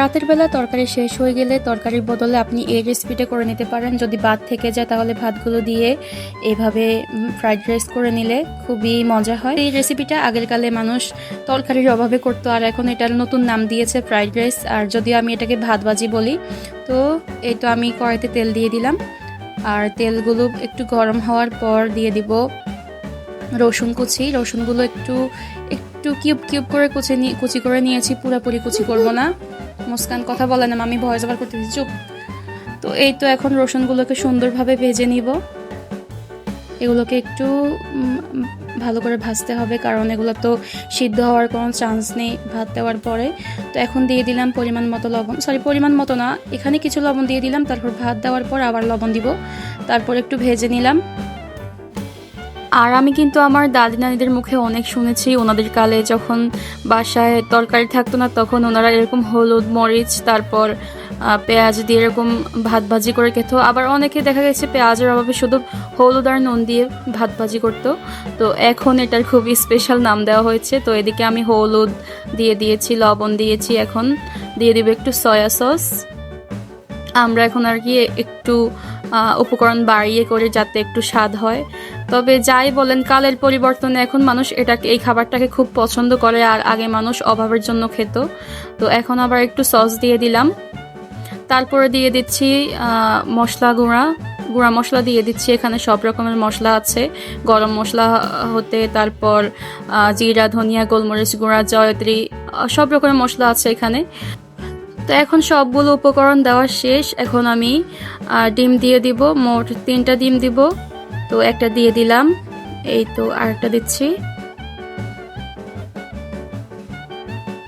রাতের বেলা তরকারি শেষ হয়ে গেলে তরকারির বদলে আপনি এই রেসিপিটা করে নিতে পারেন। যদি ভাত থেকে যায় তাহলে ভাতগুলো দিয়ে এভাবে ফ্রাইড রাইস করে নিলে খুবই মজা হয়। এই রেসিপিটা আগের কালে মানুষ তরকারির অভাবে করতো আর এখন এটার নতুন নাম দিয়েছে ফ্রাইড রাইস আর যদিও আমি এটাকে ভাতবাজি বলি, তো এই তো আমি কড়াইতে তেল দিয়ে দিলাম। আর তেলগুলো একটু গরম হওয়ার পর দিয়ে দিব রসুন কুচি, রসুনগুলো একটু একটু কিউব কিউব করে কুচি নিয়ে কুচি করে নিয়েছি, পুরোপুরি কুচি করব না। মুস্কান কথা বলে না আমি ভয়েস ওভার করতেছি, চুপ। তো এই তো এখন রসুনগুলোকে সুন্দরভাবে ভেজে নিব। এগুলোকে একটু ভালো করে ভাজতে হবে, কারণ এগুলো তো সিদ্ধ হওয়ার কোনো চান্স নেই ভাত দেওয়ার পরে। তো এখন দিয়ে দিলাম পরিমাণ মতো লবণ সরি পরিমাণ মতো না, এখানে কিছু লবণ দিয়ে দিলাম, তারপর ভাত দেওয়ার পর আবার লবণ দিব। তারপর একটু ভেজে নিলাম। আর আমি কিন্তু আমার দাদি নানিদের মুখে অনেক শুনেছি। ওনাদের কালে যখন বাসায় তরকারি থাকতো না, তখন ওনারা এরকম হলুদ মরিচ, তারপর পেঁয়াজ দিয়ে এরকম ভাত ভাজি করে খেত। আবার অনেকে দেখা গেছে পেঁয়াজের অভাবে শুধু হলুদ আর নুন দিয়ে ভাত ভাজি করতো। তো এখন এটার খুবই স্পেশাল নাম দেওয়া হয়েছে। তো এদিকে আমি হলুদ দিয়ে দিয়েছি, লবণ দিয়েছি এখন। দিয়ে দিব একটু সয়া সস আমরা এখন আর কি একটু উপকরণ বাড়িয়ে করে যাতে একটু স্বাদ হয়। তবে যাই বলেন, কালের পরিবর্তনে এখন মানুষ এটাকে, এই খাবারটাকে খুব পছন্দ করে আর আগে মানুষ অভাবের জন্য খেত। তো এখন আবার একটু সস দিয়ে দিলাম। তারপরে দিয়ে দিচ্ছি মশলা গুঁড়া। গুঁড়া মশলা দিয়ে দিচ্ছি, এখানে সব রকমের মশলা আছে। গরম মশলা হতে তারপর জিরা, ধনিয়া, গোলমরিচ গুঁড়া, জয়ত্রী সব রকমের মশলা আছে এখানে। তো এখন সবগুলো উপকরণ দেওয়া শেষ। এখন আমি ডিম দিয়ে দিব। মোট তিনটা ডিম দিব। তো একটা দিয়ে দিলাম। এই তো আরেকটা দিচ্ছি।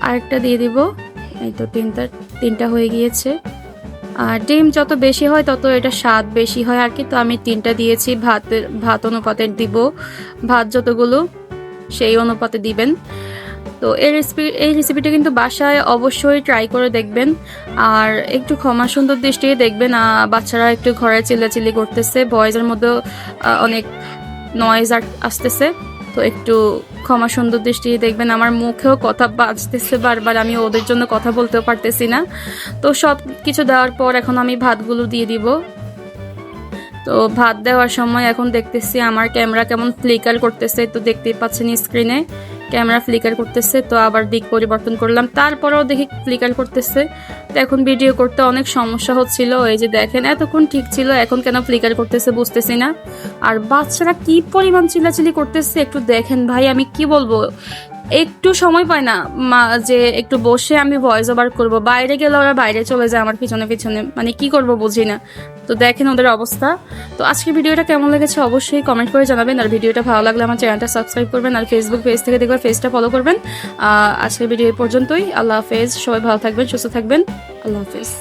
আরেকটা দিয়ে দিব। এই তো তিনটা তিনটা হয়ে গিয়েছে। আর ডিম যত বেশি হয়, তত এটা স্বাদ বেশি হয় আর কি। তো আমি তিনটা দিয়েছি। ভাতের, ভাত অনুপাতে দিব। ভাত যতগুলো, সেই অনুপাতে দিবেন। তো এই রেসিপি এই রেসিপিটা কিন্তু বাসায় অবশ্যই ট্রাই করে দেখবেন। আর একটু ক্ষমা সুন্দর দৃষ্টিতে দেখবেন বাচ্চারা একটু ঘরে চিল্লাচিল্লি করতেছে ভয়েসের মধ্যেও আহ, অনেক নয়েজ আসতেছে। তো একটু ক্ষমা সুন্দর দৃষ্টি দেখবেন আমার মুখেও কথা বাজতেছে বারবার আমি ওদের জন্য কথা বলতেও পারতেছি না। তো সব কিছু দেওয়ার পর এখন আমি ভাতগুলো দিয়ে দিব। তো ভাত দেওয়ার সময় এখন দেখতেছি আমার ক্যামেরা কেমন ফ্লিকার করতেছে তো দেখতেই পাচ্ছেন স্ক্রিনে ক্যামেরা ফ্লিকার করতেছে তো আবার দিক পরিবর্তন করলাম। তারপরেও দেখি ফ্লিকার করতেছে। এখন ভিডিও করতে অনেক সমস্যা হচ্ছিল। এই যে দেখেন, এতক্ষণ ঠিক ছিল, এখন কেন ফ্লিকার করতেছে বুঝতেছি না। আর বাচ্চারা কি পরিমাণ চিল্লাচিল্লি করতেছে একটু দেখেন ভাই, আমি কি বলব? একটু সময় পায় না, মা যে একটু বসে আমি ভয়েস ওভার করব। বাইরে গেলে ওরা বাইরে চলে যায় আমার পিছনে পিছনে। মানে কি করব বুঝি না। তো দেখেন ওদের অবস্থা। তো আজকের ভিডিওটা কেমন লেগেছে অবশ্যই কমেন্ট করে জানাবেন। আর ভিডিওটা ভালো লাগলে আমার চ্যানেলটা সাবস্ক্রাইব করবেন। আর ফেসবুক পেজ থেকে দেখবেন পেজটা ফলো করবেন। আজকের ভিডিও এই পর্যন্তই। আল্লাহ হাফেজ। সবাই ভালো থাকবেন, সুস্থ থাকবেন। আল্লাহ হাফেজ